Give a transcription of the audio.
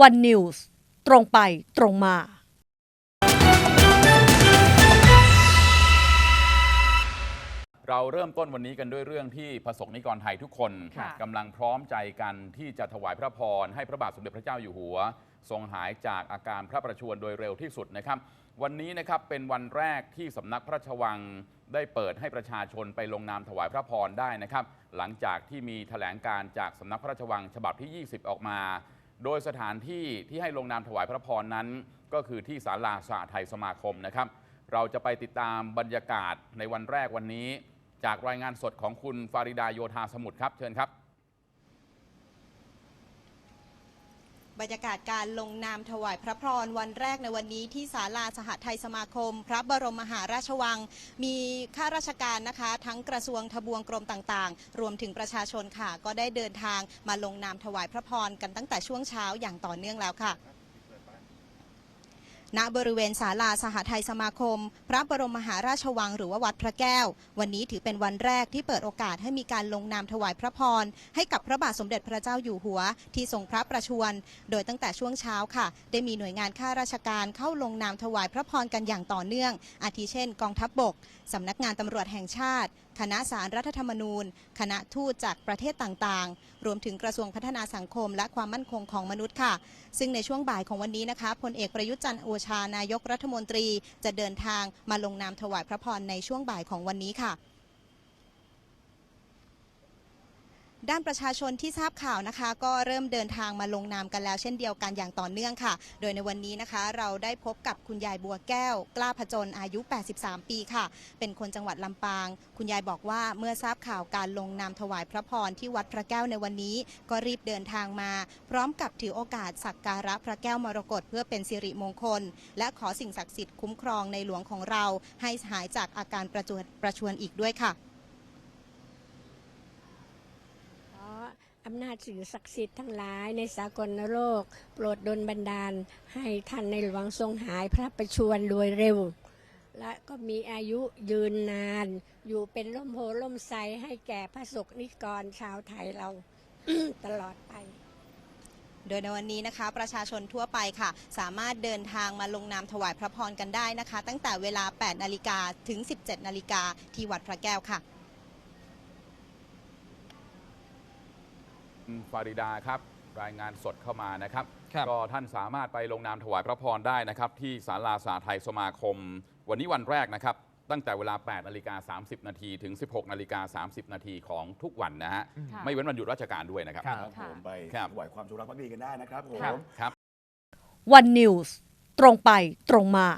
วันนิวส์ตรงไปตรงมาเราเริ่มต้นวันนี้กันด้วยเรื่องที่ประสงค์นิกรไทยทุกคนค่ะกำลังพร้อมใจกันที่จะถวายพระพรให้พระบาทสมเด็จพระเจ้าอยู่หัว ทรงหายจากอาการพระประชวรโดยเร็วที่สุดนะครับ วันนี้นะครับเป็นวันแรกที่สำนักพระราชวังได้เปิดให้ประชาชนไปลงนามถวายพระพรได้นะครับ หลังจากที่มีแถลงการจากสำนักพระราชวังฉบับที่ 20 ออกมา โดยสถานที่ที่ให้ลงนามถวายพระพรนั้น ก็คือที่ศาลาสหไทยสมาคมนะครับ เราจะไปติดตามบรรยากาศในวันแรกวันนี้ จากรายงานสดของคุณฟาริดาโยธาสมุทรครับเชิญครับ บรรยากาศการลงนามถวายพระพรวันแรกในวันนี้ที่ศาลาสหไทยสมาคม พระบรมมหาราชวัง มีข้าราชการนะคะ ทั้งกระทรวงทบวงกรมต่างๆ รวมถึงประชาชนค่ะ ก็ได้เดินทางมาลงนามถวายพระพรกันตั้งแต่ช่วงเช้าอย่างต่อเนื่องแล้วค่ะ ณบริเวณศาลาสหไทยสมาคม พระบรมมหาราชวังหรือว่าวัดพระแก้ว วันนี้ถือเป็นวันแรกที่เปิดโอกาสให้มีการลงนามถวายพระพร ให้กับพระบาทสมเด็จพระเจ้าอยู่หัว ที่ทรงพระประชวรโดยตั้งแต่ช่วงเช้าค่ะ ได้มีหน่วยงานข้าราชการเข้าลงนามถวายพระพรกันอย่างต่อเนื่อง อาทิเช่น กองทัพบบกสำนักงานตำรวจแห่งชาติคณะสารรัฐธรรมนูญ คณะทูตจากประเทศต่างๆ รวมถึงกระทรวงพัฒนาสังคม และความมั่นคงของมนุษย์ค่ะ ซึ่งในช่วงบ่ายของวันนี้นะคะพลเอกประยุทธ์จันทร์โอชานายกรัฐมนตรี จะเดินทางมาลงนามถวายพระพรในช่วงบ่ายของวันนี้ค่ะ ด้านประชาชนที่ทราบข่าวนะคะ ก็เริ่มเดินทางมาลงนามกันแล้วเช่นเดียวกันอย่างต่อเนื่องค่ะ โดยในวันนี้นะคะ เราได้พบกับคุณยายบัวแก้ว กล้าผจญอายุ 83 ปีค่ะ เป็นคนจังหวัดลำปาง คุณยายบอกว่าเมื่อทราบข่าวการลงนามถวายพระพรที่วัดพระแก้วในวันนี้ ก็รีบเดินทางมา พร้อมกับถือโอกาสสักการะพระแก้วมรกตเพื่อเป็นสิริมงคล และขอสิ่งศักดิ์สิทธิ์คุ้มครองในหลวงของเรา ให้หายจากอาการประจวดประชวนอีกด้วยค่ะ ข อำนาจสื่อศักดิ์สิทธิ์ทั้งหลายในสากลโลก โปรดดลบันดาล ให้ท่านในหลวงทรงหายพระประชวรโดยเร็ว และก็มีอายุยืนนาน อยู่เป็นร่มโพล่มไทรให้แก่พระสกนิกรชาวไทยเรา ตลอดไปโดยในวันนี้นะคะ ประชาชนทั่วไปค่ะ สามารถเดินทางมาลงนามถวายพระพรกันได้นะคะ ตั้งแต่เวลา 8 นาฬิกาถึง 17 นาฬิกาที่วัดพระแก้วค่ะ คุณ ฟาริดาครับ รายงานสดเข้ามานะครับครับ ก็ท่านสามารถไปลงนามถวายพระพรได้นะครับ ที่ศาลาสาไทยสมาคม วันนี้วันแรกนะครับ ตั้งแต่เวลา 8นาฬิกา30 นาทีถึง 16นาฬิกา30 นาทีของทุกวันนะฮะค่ะไม่เว้นวันหยุดราชการด้วยนะครับครับครับผมไปครับถวายความจงรักภักดีกันได้นะครับผมครับครับวันนิวส์ตรงไปตรงมา